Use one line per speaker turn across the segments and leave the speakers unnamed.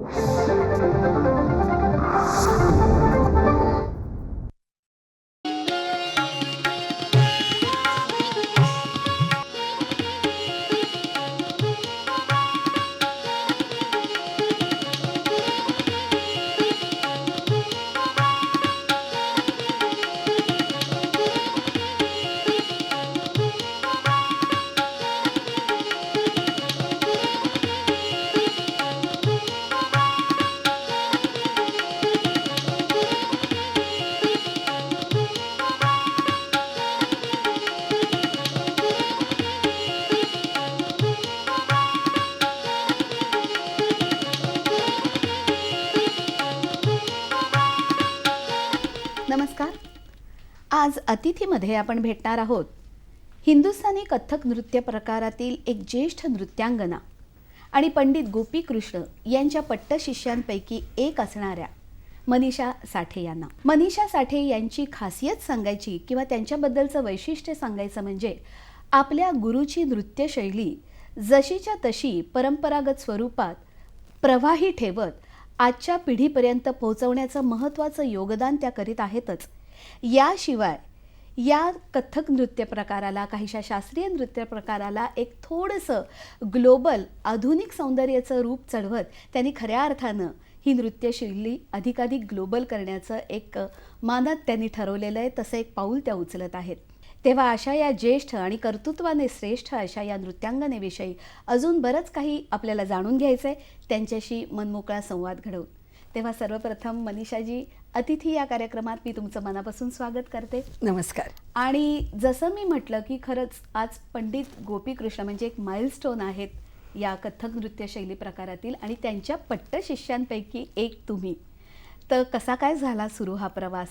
नमस्कार आज अतिथीमध्ये आपण भेटणार आहोत. हिंदुस्थानी कथ्थक नृत्य प्रकारातील एक ज्येष्ठ नृत्यांगना आणि पंडित गोपी कृष्ण यांच्या पट्टशिष्यांपैकी एक असणाऱ्या मनीषा साठे यांना. मनीषा साठे यांची खासियत सांगायची किंवा त्यांच्याबद्दलचं वैशिष्ट्य सांगायचं म्हणजे आपल्या गुरुची नृत्यशैली जशीच्या तशी परंपरागत स्वरूपात प्रवाही ठेवत आजच्या पिढीपर्यंत पोहोचवण्याचं महत्त्वाचं योगदान त्या करीत आहेतच. याशिवाय या कथ्थक नृत्य प्रकाराला काहीशा शास्त्रीय नृत्य प्रकाराला एक थोडंसं ग्लोबल आधुनिक सौंदर्याचं रूप चढवत त्यांनी खऱ्या अर्थानं ही नृत्यशैली अधिकाधिक ग्लोबल करण्याचं एक मानत त्यांनी ठरवलेलं आहे. तसं एक पाऊल त्या उचलत आहेत. तेव्हा अशा या ज्येष्ठ आणि कर्तृत्वाने श्रेष्ठ अशा या नृत्यांगनेविषयी अजून बरंच काही आपल्याला जाणून घ्यायचं आहे त्यांच्याशी मनमोकळा संवाद घडवून. तेव्हा सर्वप्रथम मनीषाजी अतिथी या कार्यक्रमात मी तुमचं मनापासून स्वागत करते.
नमस्कार.
आणि जसं मी म्हटलं की खरंच आज पंडित गोपीकृष्ण म्हणजे एक माइलस्टोन आहेत या कथ्थक नृत्य शैली प्रकारातील आणि त्यांच्या पट्ट शिष्यांपैकी एक तुम्ही. तर कसा काय झाला सुरू हा प्रवास?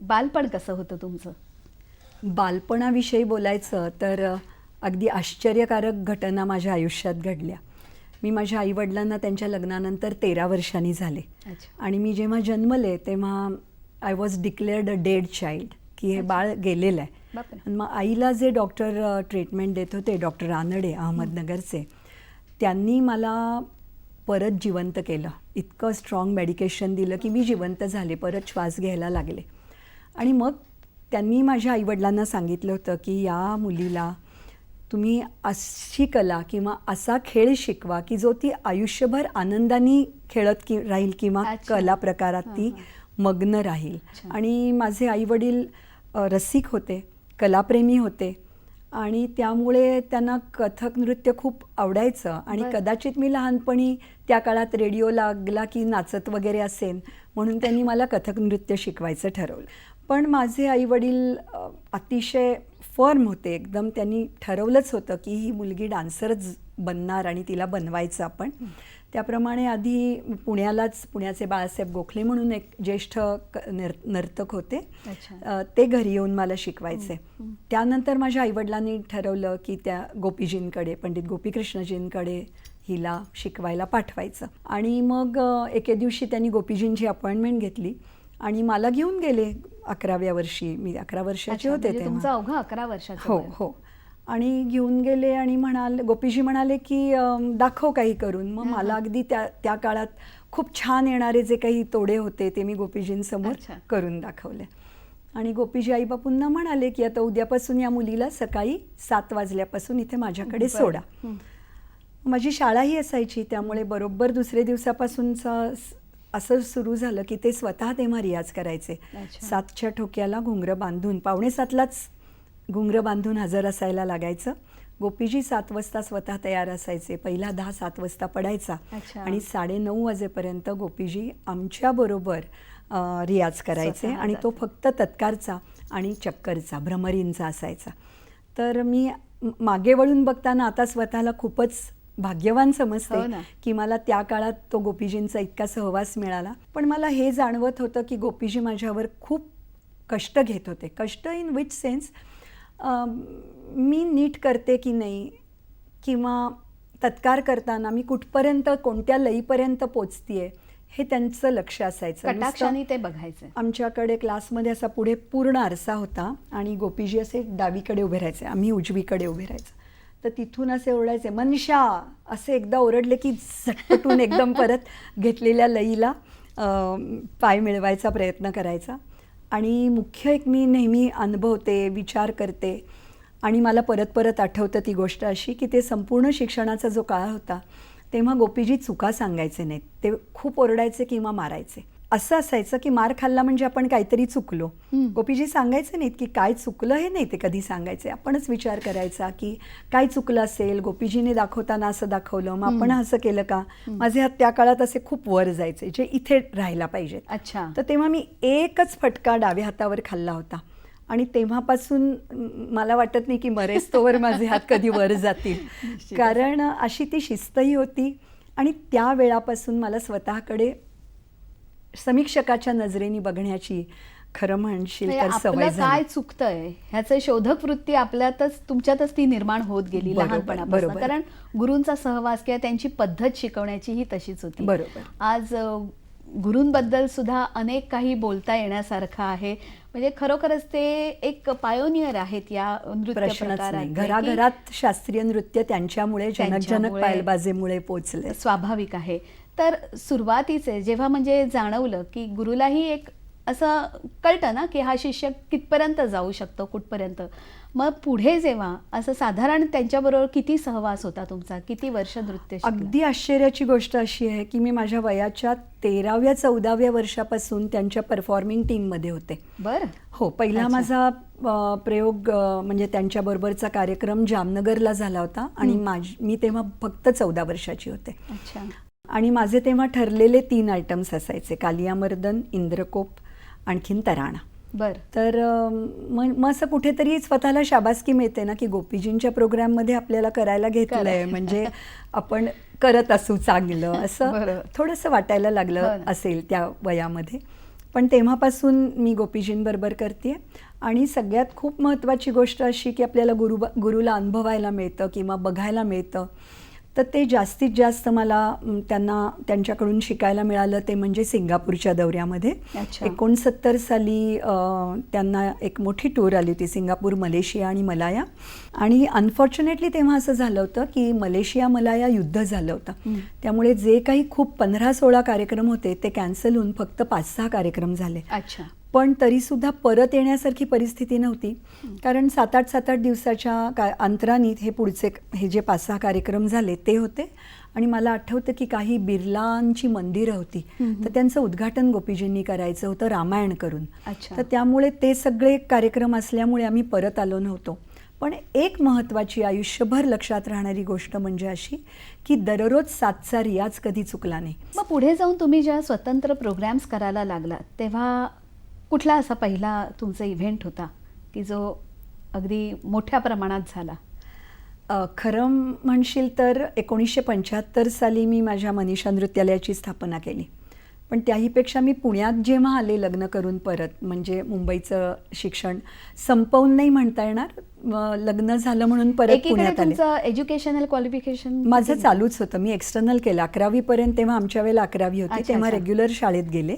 बालपण कसं होतं तुमचं?
बालपणाविषयी बोलायचं तर अगदी आश्चर्यकारक घटना माझ्या आयुष्यात घडल्या. मी माझ्या आईवडिलांना त्यांच्या लग्नानंतर तेरा वर्षांनी झाले. आणि मी जेव्हा जन्मले तेव्हा I was declared a dead child की हे बाळ गेलेलं आहे. आणि मग आईला जे डॉक्टर ट्रीटमेंट देत होते डॉक्टर रानडे अहमदनगरचे त्यांनी मला परत जिवंत केलं. इतकं स्ट्रॉंग मेडिकेशन दिलं की मी जिवंत झाले परत श्वास घ्यायला लागले. आणि मग त्यांनी माझ्या आईवडिलांना सांगितलं होतं की या मुलीला तुम्ही अशी कला किंवा असा खेळ शिकवा की जो ती आयुष्यभर आनंदाने खेळत की राहील किंवा. कला प्रकारात ती मग्न राहील. आणि माझे आईवडील रसिक होते कलाप्रेमी होते आणि त्यामुळे त्यांना कथक नृत्य खूप आवडायचं आणि. कदाचित मी लहानपणी त्या काळात रेडिओ लागला की नाचत वगैरे असेन म्हणून त्यांनी मला कथक नृत्य शिकवायचं ठरवलं पण माझे आईवडील अतिशय फर्म होते. एकदम त्यांनी ठरवलंच होतं की ही मुलगी डान्सरच बनणार आणि तिला बनवायचं आपण. त्याप्रमाणे आधी पुण्यालाच पुण्याचे बाळासाहेब गोखले म्हणून एक ज्येष्ठ नर नर्तक होते. ते घरी येऊन मला शिकवायचे. त्यानंतर माझ्या आईवडिलांनी ठरवलं की त्या गोपीजींकडे पंडित गोपीकृष्णजींकडे हिला शिकवायला पाठवायचं. आणि मग एके दिवशी त्यांनी गोपीजींची अपॉइंटमेंट घेतली आणि मला घेऊन गेले. अकराव्या वर्षी मी अकरा वर्षाचे होते
म्हणजे तुमचं
तेव्हा
अवघं अकरा वर्षाचं
हो. हो आणि घेऊन गेले आणि म्हणाले गोपीजी म्हणाले की दाखव काही करून मग मला. अगदी त्या त्या काळात खूप छान येणारे जे काही तोडे होते ते मी गोपीजींसमोर. करून दाखवले आणि गोपीजी आईबापूंना म्हणाले की आता उद्यापासून या मुलीला सकाळी सात वाजल्यापासून इथे माझ्याकडे. सोडा. माझी शाळाही असायची त्यामुळे बरोबर दुसऱ्या दिवसापासूनचं असं सुरू झालं की ते स्वतः तेव्हा रियाज करायचे. सातच्या ठोक्याला घुंगरं बांधून पावणे सातलाच घुंगरं बांधून हजर असायला लागायचं गोपीजी सात वाजता स्वतः तयार असायचे पहिला दहा सात वाजता पडायचा. आणि साडेनऊ वाजेपर्यंत गोपीजी आमच्याबरोबर अं, रियाज करायचे आणि तो. फक्त तत्कारचा आणि चक्करचा भ्रमरींचा असायचा तर म- मागे वळून बघताना आता स्वतःला खूपच भाग्यवान
हो
समजते
ना.
की मला त्या काळात तो गोपीजींचा इतका सहवास मिळाला. पण मला हे जाणवत होतं की गोपीजी माझ्यावर खूप कष्ट घेत होते. कष्ट इन विच सेन्स मी नीट करते की नाही किंवा तत्कार करताना मी कुठपर्यंत कोणत्या लईपर्यंत पोचतीये हे त्यांचं लक्ष असायचं.
ते बघायचं.
आमच्याकडे क्लासमध्ये असा पुढे पूर्ण आरसा होता आणि गोपीजी असे डावीकडे उभे राहायचे आम्ही उजवीकडे उभे राहायचो. तर तिथून असे ओरडायचे मनशा असे एकदा ओरडले की झटपटून एकदम परत घेतलेल्या लईला पाय मिळवायचा प्रयत्न करायचा. आणि मुख्य एक मी नेहमी अनुभवते विचार करते. आणि मला परत परत आठवतं ती गोष्ट अशी की ते संपूर्ण शिक्षणाचा जो काळ होता तेव्हा गोपीजी चुका सांगायचे नाहीत. ते खूप ओरडायचे किंवा मारायचे. असं असायचं की मार खाल्ला म्हणजे आपण काहीतरी चुकलो. गोपीजी सांगायचे नाहीत की काय चुकलं हे नाही ते कधी सांगायचे. आपणच विचार करायचा की काय चुकलं असेल गोपीजीने दाखवताना असं दाखवलं मग आपण असं केलं का? माझे हात त्या काळात असे खूप वर जायचे जे इथे राहायला पाहिजेत.
अच्छा.
तर तेव्हा मी एकच फटका डाव्या हातावर खाल्ला होता. आणि तेव्हापासून मला वाटत नाही की मरेस्तोवर माझे हात कधी वर जातील. कारण अशी ती शिस्तही होती आणि त्या वेळापासून मला स्वतःकडे समीक्षकाच्या नजरेने बघण्याची खरं म्हणशील
म्हणजे
तर सवय
आपलं काय
झाली
चुकतंय ह्याचं शोधक वृत्ती आपल्यातच तुमच्यातच ती निर्माण होत गेली
बरोबर,
लहानपणापासून
बरोबर.
कारण गुरूंचा सहवास किंवा त्यांची पद्धत शिकवण्याची ही तशीच होती
बरोबर.
आज अ, गुरूंबद्दल सुद्धा अनेक काही बोलता येण्यासारखं आहे. म्हणजे खरोखरच ते एक पायोनियर आहेत या नृत्य
घराघरात शास्त्रीय नृत्य त्यांच्यामुळे जनक जनक
त्यांच्यामुळे
पायलबाजेमुळे पोचले.
स्वाभाविक आहे. तर सुरुवातीचे जेव्हा म्हणजे जाणवलं की गुरुलाही एक असं कळतं ना की हा शिष्य कितपर्यंत जाऊ शकतो कुठपर्यंत? मग पुढे जेव्हा असं साधारण त्यांच्याबरोबर किती सहवास होता तुमचा? किती वर्ष नृत्य?
अगदी आश्चर्याची गोष्ट अशी आहे की मी माझ्या वयाच्या तेराव्या चौदाव्या वर्षापासून त्यांच्या परफॉर्मिंग टीममध्ये होते.
बरं.
हो पहिला. माझा प्रयोग म्हणजे त्यांच्याबरोबरचा कार्यक्रम जामनगरला झाला होता आणि माझ मी तेव्हा फक्त चौदा वर्षाची होते.
अच्छा.
आणि माझे तेव्हा ठरलेले तीन आयटम्स असायचे कालियामर्दन इंद्रकोप आणखीन तराणा
बर
तर मग मग असं कुठेतरी स्वतःला शाबासकी मिळते ना की गोपीजींच्या प्रोग्राममध्ये आपल्याला करायला घेतलंय
करायला.
म्हणजे आपण करत असू चांगलं असं. थोडंसं वाटायला
हो
लागलं
ना.
असेल त्या वयामध्ये पण तेव्हापासून मी गोपीजींबरोबर करते आणि सगळ्यात खूप महत्त्वाची गोष्ट अशी की आपल्याला गुरु गुरुला अनुभवायला मिळतं किंवा बघायला मिळतं तर ते जास्तीत जास्त मला त्यांना त्यांच्याकडून शिकायला मिळालं ते म्हणजे सिंगापूरच्या दौऱ्यामध्ये. एकोणसत्तर साली त्यांना एक मोठी टूर आली होती सिंगापूर मलेशिया आणि मलाया. आणि अनफॉर्च्युनेटली तेव्हा असं झालं होतं की मलेशिया मलाया युद्ध झालं होतं. त्यामुळे जे काही खूप पंधरा सोळा कार्यक्रम होते ते कॅन्सल होऊन फक्त पाच सहा कार्यक्रम झाले.
अच्छा.
पण तरीसुद्धा परत येण्यासारखी परिस्थिती नव्हती. कारण सात आठ सात आठ दिवसाच्या का अंतराने हे पुढचे हे जे पाच सहा कार्यक्रम झाले ते होते. आणि मला आठवतं की काही बिर्लांची मंदिरं होती. तर त्यांचं उद्घाटन गोपीजींनी करायचं होतं रामायण करून.
अच्छा.
तर त्यामुळे ते सगळे कार्यक्रम असल्यामुळे आम्ही परत आलो नव्हतो. पण एक महत्त्वाची आयुष्यभर लक्षात राहणारी गोष्ट म्हणजे अशी की दररोज सातचा रियाज कधी चुकला नाही.
मग पुढे जाऊन तुम्ही जेव्हा स्वतंत्र प्रोग्राम्स करायला लागलात तेव्हा कुठला असा पहिला तुमचा इव्हेंट होता की जो अगदी मोठ्या प्रमाणात झाला?
खरं म्हणशील तर एकोणीसशे पंच्याहत्तर साली मी माझ्या मनीषा नृत्यालयाची स्थापना केली. पण त्याहीपेक्षा मी पुण्यात जेव्हा आले लग्न करून परत म्हणजे मुंबईचं शिक्षण संपवून नाही म्हणता येणार लग्न झालं म्हणून परत पुण्यात आले.
तुमचं एज्युकेशनल क्वालिफिकेशन
माझं चालूच होतं. मी एक्सटर्नल केलं. अकरावी पर्यंत तेव्हा आमच्या वेळेला अकरावी होती तेव्हा. रेग्युलर शाळेत गेले.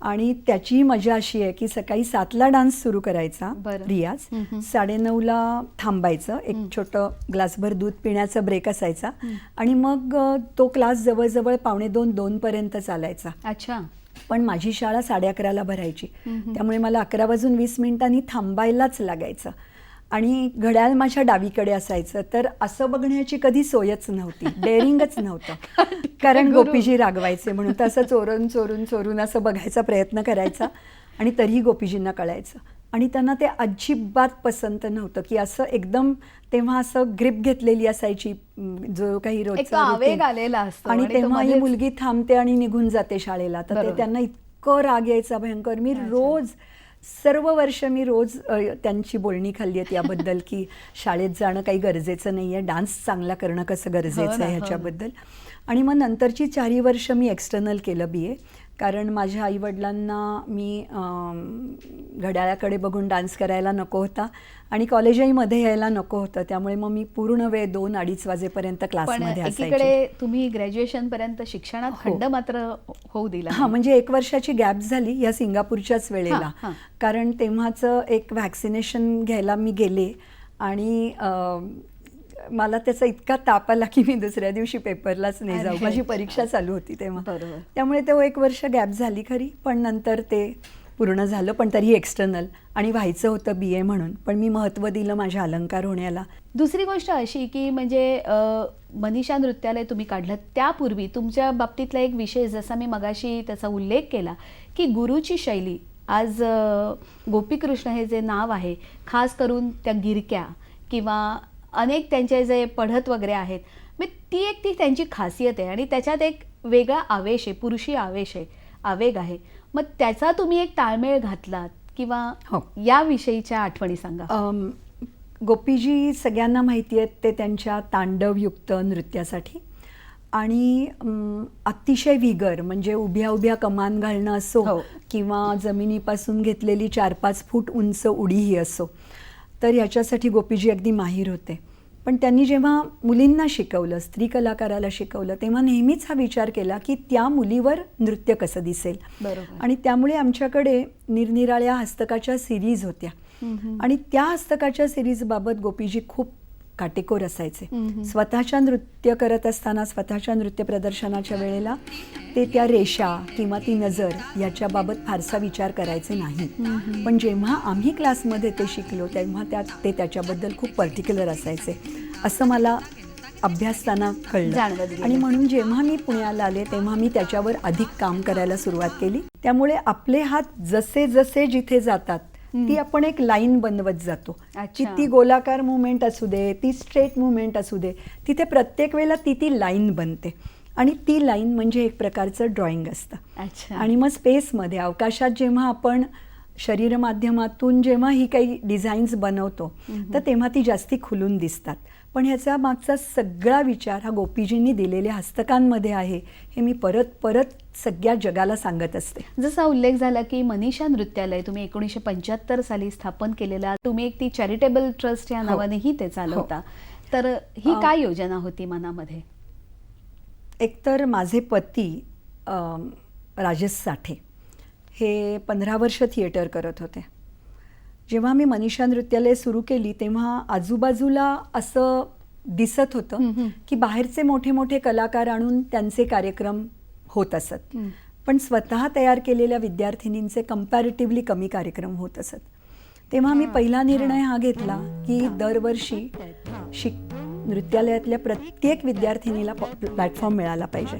आणि त्याची मजा अशी आहे की सकाळी सातला डान्स सुरू करायचा. रियाज.
हं, हं.
साडेनऊला थांबायचं एक छोटं ग्लासभर दूध पिण्याचा ब्रेक असायचा. आणि मग तो क्लास जवळजवळ पावणे दोन दोन पर्यंत चालायचा.
अच्छा.
पण माझी शाळा साडे अकराला भरायची. त्यामुळे मला अकरा वाजून वीस मिनिटांनी थांबायलाच लागायचं. आणि घड्याळ माझ्या डावीकडे असायचं तर असं बघण्याची कधी सोयच नव्हती डेअरिंगच नव्हतं कारण. गोपीजी रागवायचे म्हणून तर असं चोरून चोरून चोरून असं बघायचा प्रयत्न करायचा आणि तरीही गोपीजींना कळायचं आणि त्यांना ते अजिबात पसंत नव्हतं की असं एकदम तेव्हा असं ग्रिप घेतलेली असायची जो काही रोजचा
आवेग
routine.
आलेला असतो
आणि तेव्हा ही मुलगी थांबते आणि निघून जाते शाळेला तर ते. त्यांना इतकं राग यायचा भयंकर मी. रोज सर्व वर्ष मी रोज त्यांची बोलणी खाल्ली आहेत याबद्दल की शाळेत जाणं काही गरजेचं नाही आहे. डान्स चांगला करणं कसं
हो
गरजेचं
ना,
आहे
हो.
ह्याच्याबद्दल. आणि मग नंतरची चारही वर्ष मी एक्सटर्नल केलं बी ए कारण माझ्या आईवडिलांना मी घड्याळाकडे बघून डान्स करायला नको होता आणि कॉलेजही मध्ये यायला नको होतं त्यामुळे मग मी पूर्ण वेळ दोन अडीच वाजेपर्यंत क्लासमध्ये असायची
तुम्ही ग्रॅज्युएशन पर्यंत शिक्षणात
हो.
खंड मात्र होऊ दिला
हा. म्हणजे एक वर्षाची गॅप झाली या सिंगापूरच्याच वेळेला. कारण तेव्हाचं एक व्हॅक्सिनेशन घ्यायला मी गेले आणि मला त्याचा इतका ताप आला की मी दुसऱ्या दिवशी पेपरलाच नाही जाऊ. माझी परीक्षा चालू होती तेव्हा
बरोबर.
त्यामुळे तो एक वर्ष गॅप झाली खरी पण नंतर ते पूर्ण झालं पण तरी एक्सटर्नल आणि व्हायचं होतं बी ए म्हणून पण मी महत्त्व दिलं माझ्या अलंकार होण्याला
दुसरी गोष्ट अशी की म्हणजे मनीषा नृत्यालय तुम्ही काढलं त्यापूर्वी तुमच्या बाबतीतला एक विषय जसा मी मगाशी त्याचा उल्लेख केला की गुरुची शैली आज गोपीकृष्ण हे जे नाव आहे खास करून त्या गिरक्या किंवा अनेक त्यांचे जे पढत वगैरे आहेत मग ती एक ती त्यांची खासियत आहे आणि त्याच्यात एक वेगळा आवेश आहे पुरुषी आवेश आहे आवेग आहे मग त्याचा तुम्ही एक ताळमेळ घातलात किंवा
हो.
याविषयीच्या आठवणी सांगा
गोपीजी सगळ्यांना माहिती आहेत ते त्यांच्या तांडवयुक्त नृत्यासाठी आणि अतिशय विगर म्हणजे उभ्या उभ्या कमान घालणं असो
हो.
किंवा जमिनीपासून घेतलेली चार पाच फूट उंच उडीही असो तर याच्यासाठी गोपीजी अगदी माहीर होते पण त्यांनी जेव्हा मुलींना शिकवलं स्त्री कलाकाराला शिकवलं तेव्हा नेहमीच हा विचार केला की त्या मुलीवर नृत्य कसं दिसेल
बरोबर.
आणि त्यामुळे आमच्याकडे निरनिराळ्या हस्तकाच्या सिरीज होत्या. आणि त्या हस्तकाच्या सिरीजबाबत गोपीजी खूप काटेकोर असायचे. स्वतःच्या नृत्य करत असताना स्वतःच्या नृत्य प्रदर्शनाच्या वेळेला ते त्या रेषा किंवा ती नजर याच्याबाबत फारसा विचार करायचे नाही. पण जेव्हा आम्ही क्लासमध्ये ते शिकलो तेव्हा त्या ते त्याच्याबद्दल खूप पर्टिक्युलर असायचे असं मला अभ्यासताना कळलं. आणि म्हणून जेव्हा मी पुण्याला आले तेव्हा मी त्याच्यावर अधिक काम करायला सुरुवात केली त्यामुळे आपले हात जसे जसे जिथे जातात ती आपण एक लाईन बनवत जातो. की ती गोलाकार मुवमेंट असू दे ती स्ट्रेट मुवमेंट असू दे तिथे प्रत्येक वेळेला ती ती लाईन बनते. आणि ती लाईन म्हणजे एक प्रकारचं ड्रॉइंग असतं.
अच्छा.
आणि मग स्पेसमध्ये अवकाशात जेव्हा आपण शरीर माध्यमातून जेव्हा ही काही डिझाईन्स बनवतो तर तेव्हा ती जास्ती खुलून दिसतात. पण ह्याचा मागचा सगळा विचार हा गोपीजींनी दिलेल्या हस्तकांमध्ये आहे हे मी परत परत सगळ्या जगाला सांगत असते.
जसा उल्लेख झाला की मनीषा नृत्यालय तुम्ही एकोणीसशे पंच्याहत्तर साली स्थापन केलेलं तुम्ही एक ती चॅरिटेबल ट्रस्ट या
हो.
नावानेही ते चालवता. तर ही काय योजना होती मनामध्ये?
एकतर माझे पती राजेश साठे हे पंधरा वर्ष थिएटर करत होते. जेव्हा मी मनीषा नृत्यालय सुरू केली तेव्हा आजूबाजूला असं दिसत होतं. की बाहेरचे मोठे मोठे कलाकार आणून त्यांचे कार्यक्रम होत असत. पण स्वतः तयार केलेल्या विद्यार्थिनींचे कम्पॅरेटिव्हली कमी कार्यक्रम होत असत. तेव्हा मी पहिला निर्णय हा घेतला की दरवर्षी शिक नृत्यालयातल्या प्रत्येक विद्यार्थिनीला प्लॅटफॉर्म मिळाला पाहिजे.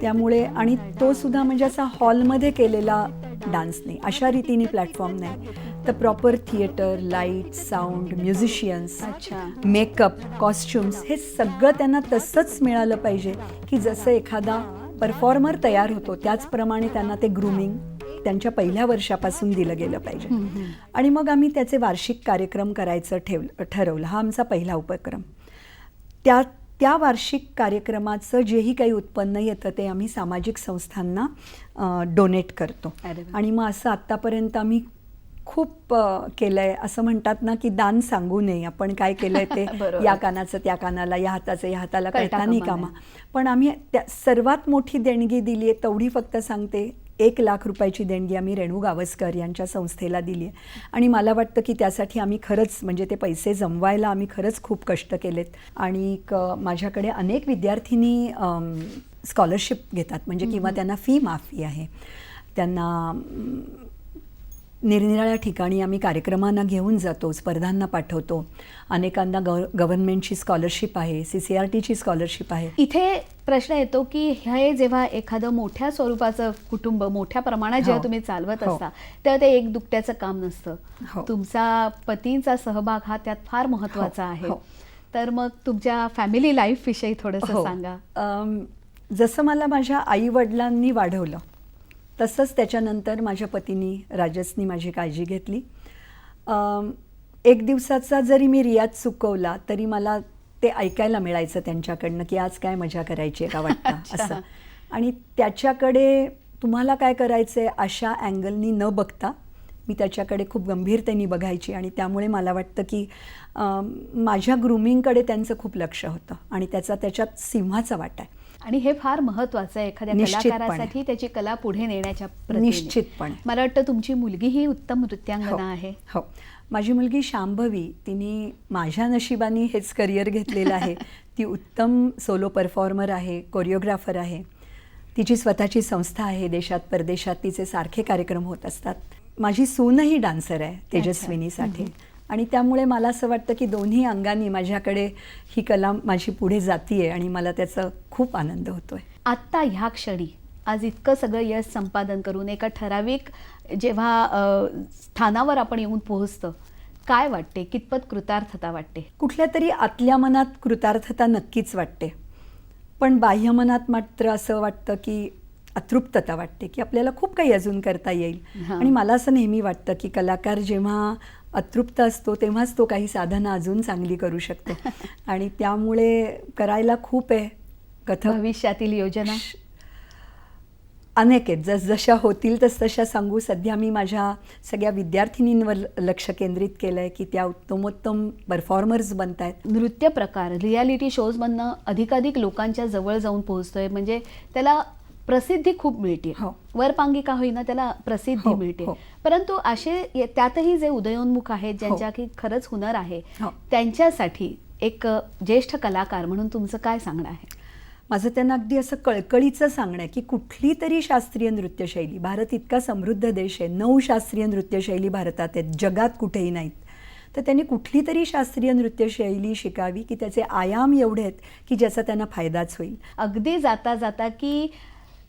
त्यामुळे आणि तो सुद्धा म्हणजे असा हॉलमध्ये केलेला डान्स नाही. अशा रीतीने प्लॅटफॉर्म नाही. तर proper theatre light sound musicians. Makeup costumes हे सगळं त्यांना तसंच मिळालं पाहिजे की जसं एखादा परफॉर्मर तयार होतो त्याचप्रमाणे त्यांना ते ग्रूमिंग त्यांच्या पहिल्या वर्षापासून दिलं गेलं पाहिजे. आणि मग आम्ही त्याचे वार्षिक कार्यक्रम करायचं ठेव ठरवलं. हा आमचा पहिला उपक्रम. त्या त्या वार्षिक कार्यक्रमाचं जेही काही उत्पन्न येतं ते आम्ही सामाजिक संस्थांना डोनेट करतो. आणि मग असं आत्तापर्यंत आम्ही खूप केलं आहे असं म्हणतात ना की दान सांगू नये आपण काय केलं आहे ते. या कानाचं त्या कानाला या हाताचं या हाताला
कळता
नाही
कामा.
पण आम्ही त्या सर्वात मोठी देणगी दिली आहे तेवढी फक्त सांगते एक लाख रुपयाची देणगी आम्ही रेणू गावस्कर यांच्या संस्थेला दिली आहे. आणि मला वाटतं की त्यासाठी आम्ही खरंच म्हणजे ते पैसे जमवायला आम्ही खरंच खूप कष्ट केलेत. आणि क- माझ्याकडे अनेक विद्यार्थिनी स्कॉलरशिप घेतात. म्हणजे किंवा त्यांना फी माफी आहे. त्यांना निरनिराळ्या ठिकाणी आम्ही कार्यक्रमांना घेऊन जातो स्पर्धांना पाठवतो अनेकांना गव गव्हर्नमेंटची स्कॉलरशिप आहे सी सी आर टीची स्कॉलरशिप आहे
इथे प्रश्न येतो की हे जेव्हा एखादं मोठ्या स्वरूपाचं कुटुंब मोठ्या प्रमाणात जेव्हा
हो.
तुम्ही चालवत
हो.
असता तेव्हा ते एक दुकट्याचं काम नसतं
हो.
तुमचा पतींचा सहभाग हा त्यात फार
महत्त्वाचा
आहे. तर मग तुमच्या फॅमिली लाईफ विषयी थोडंसं. सांगा
जसं मला माझ्या आई वडिलांनी वाढवलं तसंच त्याच्यानंतर माझ्या पतीनी राजसनी माझी काळजी घेतली. एक दिवसाचा जरी मी रियाज चुकवला तरी मला ते ऐकायला मिळायचं त्यांच्याकडनं की आज काय मजा करायची आहे का वाटतं. असं. आणि त्याच्याकडे तुम्हाला काय करायचं आहे अशा अँगलनी न बघता मी त्याच्याकडे खूप गंभीरतेने बघायची आणि त्यामुळे मला वाटतं की माझ्या ग्रुमिंगकडे त्यांचं खूप लक्ष होतं आणि त्याचा त्याच्यात सिंहाचा वाटा आहे.
आणि हे फार महत्वाचं आहे एखाद्या. कलाकारासाठी त्याची कला पुढे नेण्याच्या.
निश्चितपणे.
मला वाटतं तुमची मुलगी ही उत्तम नृत्यांगना
हो.
आहे
हो माझी मुलगी शांभवी तिने माझ्या नशिबाने हेच करिअर घेतलेलं आहे ती उत्तम सोलो परफॉर्मर आहे कोरिओग्राफर आहे तिची स्वतःची संस्था आहे देशात परदेशात तिचे सारखे कार्यक्रम होत असतात माझी सूनही डान्सर आहे तेजस्विनीसाठी आणि त्यामुळे मला असं वाटतं की दोन्ही अंगांनी माझ्याकडे ही कला माझी पुढे जातीये आणि मला त्याचा खूप आनंद होतोय.
आत्ता ह्या क्षणी आज इतकं सगळं यश संपादन करून एका ठराविक जेव्हा स्थानावर आपण येऊन पोहोचतं काय वाटते? कितपत कृतार्थता वाटते?
कुठल्या तरी आतल्या मनात कृतार्थता नक्कीच वाटते. पण बाह्य मनात मात्र असं वाटतं की अतृप्तता वाटते की आपल्याला खूप काही अजून करता येईल. आणि मला असं नेहमी वाटतं की कलाकार जेव्हा अतृप्त असतो तेव्हाच तो काही साधना अजून चांगली करू शकतो. आणि त्यामुळे करायला खूप आहे कथक.
भविष्यातील योजना?
अनेक आहेत. जस जशा होतील तस तशा सांगू. सध्या मी माझ्या सगळ्या विद्यार्थिनींवर लक्ष केंद्रित केलं आहे की त्या उत्तमोत्तम परफॉर्मर्स बनत आहेत
नृत्य प्रकार रियालिटी शोजमधनं अधिकाधिक लोकांच्या जवळ जाऊन पोहोचतोय. म्हणजे त्याला प्रसिद्धी खूप मिळते
हो.
वरपांगी का होईना त्याला प्रसिद्धी
हो,
मिळते
हो.
परंतु असे त्यातही जे उदयोन्मुख आहेत ज्यांच्या की खरंच हुनर आहे
हो.
त्यांच्यासाठी एक ज्येष्ठ कलाकार म्हणून तुमचं काय सांगणं आहे
माझं त्यांना अगदी असं कळकळीचं सांगणं आहे की कुठली तरी शास्त्रीय नृत्यशैली भारत इतका समृद्ध देश आहे नऊ शास्त्रीय नृत्यशैली भारतात आहेत जगात कुठेही नाहीत तर त्यांनी कुठली तरी शास्त्रीय नृत्यशैली शिकावी की त्याचे आयाम एवढे आहेत की ज्याचा त्यांना फायदाच होईल
अगदी जाता जाता की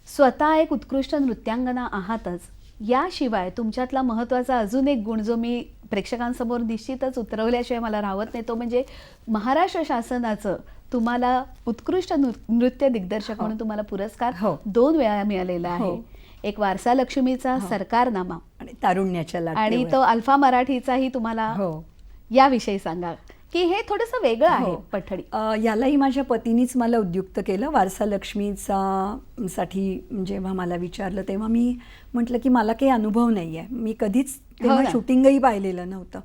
स्वतः एक उत्कृष्ट नृत्यांगना आहातच याशिवाय तुमच्यातला महत्त्वाचा अजून एक गुण जो मी प्रेक्षकांसमोर निश्चितच उतरवल्याशिवाय मला राहत नाही तो म्हणजे महाराष्ट्र शासनाचं तुम्हाला उत्कृष्ट नृत्य दिग्दर्शक
हो.
म्हणून तुम्हाला पुरस्कार
हो.
दोन वेळा मिळालेला आहे
हो.
एक वारसा लक्ष्मीचा सरकारनामा
आणि तारुण्याच्या
आणि. तो अल्फा मराठीचाही तुम्हाला
हो
याविषयी सांगा की हे थोडंसं वेगळं आहे
हो.
पठडी.
यालाही माझ्या पतीनीच मला उद्युक्त केलं. वारसा लक्ष्मीचा साठी जेव्हा मला विचारलं तेव्हा मी म्हटलं की मला काही अनुभव नाही आहे मी कधीच तेव्हा
ना.
शूटिंगही पाहिलेलं नव्हतं.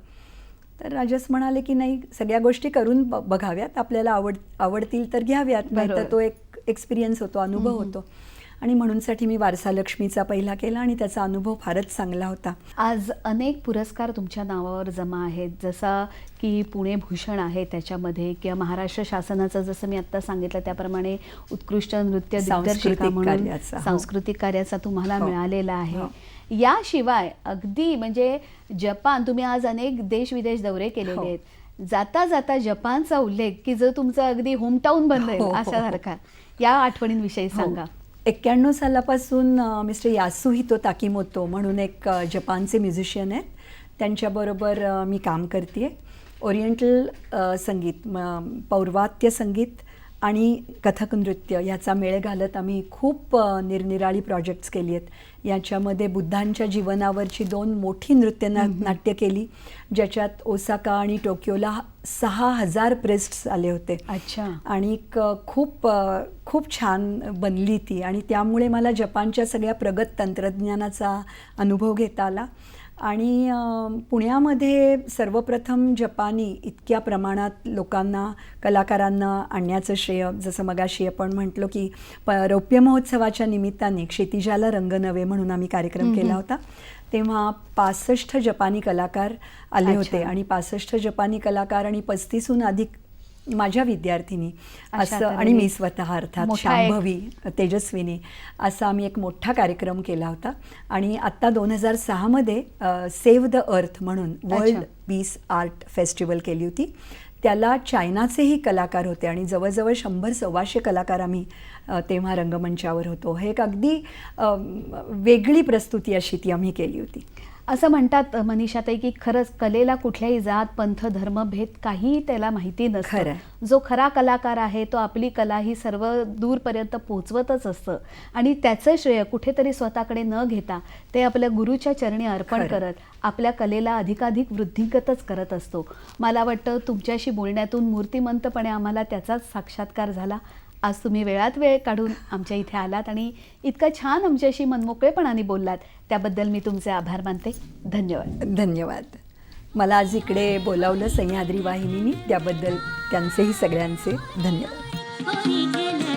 तर राजस म्हणाले की नाही सगळ्या गोष्टी करून ब- बघाव्यात. आपल्याला आवड आवडतील तर घ्याव्यात. नाही तर
बरोबर.
तो एक एक्सपिरियन्स होतो अनुभव होतो. आणि म्हणूनसाठी मी वारसा लक्ष्मीचा पहिला केला आणि त्याचा अनुभव फारच चांगला होता
आज अनेक पुरस्कार तुमच्या नावावर जमा आहेत जसा की पुणे भूषण आहे त्याच्यामध्ये किंवा महाराष्ट्र शासनाचं जसं मी आता सांगितलं त्याप्रमाणे उत्कृष्ट नृत्य दिग्दर्शिका
सांस्कृतिक
म्हणून
हो.
सांस्कृतिक कार्याचा तुम्हाला
हो.
मिळालेला आहे
हो.
याशिवाय अगदी म्हणजे जपान तुम्ही आज अनेक देश विदेश दौरे केलेले. आहेत जाता जाता जपानचा उल्लेख की जो तुमचा अगदी होमटाऊन बनलेल
हो,
अशा. सारखा या आठवणींविषयी सांगा
एक्क्याण्णव सालापासून अ, मिस्टर यासुहितो ताकीमोतो म्हणून एक जपानचे म्युझिशियन आहेत. त्यांच्याबरोबर मी काम करते आहे ओरिएंटल संगीत म, पौर्वात्य संगीत आणि कथक नृत्य ह्याचा मेळ घालत आम्ही खूप निरनिराळी प्रोजेक्ट्स केली आहेत. याच्यामध्ये बुद्धांच्या जीवनावरची दोन मोठी नृत्य ना नाट्य केली ज्याच्यात ओसाका आणि टोकियोला सहा हजार प्रेस्ट्स आले होते.
अच्छा.
आणि खूप खूप छान बनली ती. आणि त्यामुळे मला जपानच्या सगळ्या प्रगत तंत्रज्ञानाचा अनुभव घेता आला. आणि पुण्यामध्ये सर्वप्रथम जपानी इतक्या प्रमाणात लोकांना कलाकारांना आणण्याचं श्रेय जसं मगाशी आपण म्हटलो की प रौप्य महोत्सवाच्या निमित्ताने क्षितिजाला रंग नवे म्हणून आम्ही कार्यक्रम केला होता तेव्हा पासष्ट जपानी कलाकार आले होते. आणि पासष्ट जपानी कलाकार आणि पस्तीसहून अधिक माझ्या विद्यार्थिनी असं आणि मी स्वतः अर्थात शांभवी तेजस्विनी असा आम्ही एक मोठा कार्यक्रम केला होता. आणि आत्ता दोन हजार सहामध्ये सेव्ह द अर्थ म्हणून वर्ल्ड. पीस आर्ट फेस्टिवल केली होती. त्याला चायनाचेही कलाकार होते आणि जवळजवळ शंभर सव्वाशे कलाकार आम्ही तेव्हा रंगमंचावर होतो. हे एक अगदी वेगळी प्रस्तुती अशी ती आम्ही केली होती.
असं म्हणतात मनीषाताई की खरंच कलेला कुठल्याही जात पंथ धर्म भेद काही त्याला माहिती नसतं. जो खरा कलाकार आहे तो आपली कला ही सर्व दूरपर्यंत पोचवतच असतं आणि त्याचं श्रेय कुठेतरी स्वतःकडे न घेता ते आपल्या गुरुच्या चरणी अर्पण. करत आपल्या कलेला अधिकाधिक वृद्धिंगतच करत असतो मला वाटतं तुमच्याशी बोलण्यातून मूर्तिमंतपणे आम्हाला त्याचाच साक्षात्कार झाला आज तुम्ही वेळात वेळ काढून आमच्या इथे आलात आणि इतकं छान आमच्याशी मनमोकळेपणाने बोललात. त्याबद्दल मी तुमचे आभार मानते. धन्यवाद.
धन्यवाद. मला आज इकडे बोलावलं सह्याद्री वाहिनीनी त्याबद्दल त्यांचेही सगळ्यांचे धन्यवाद.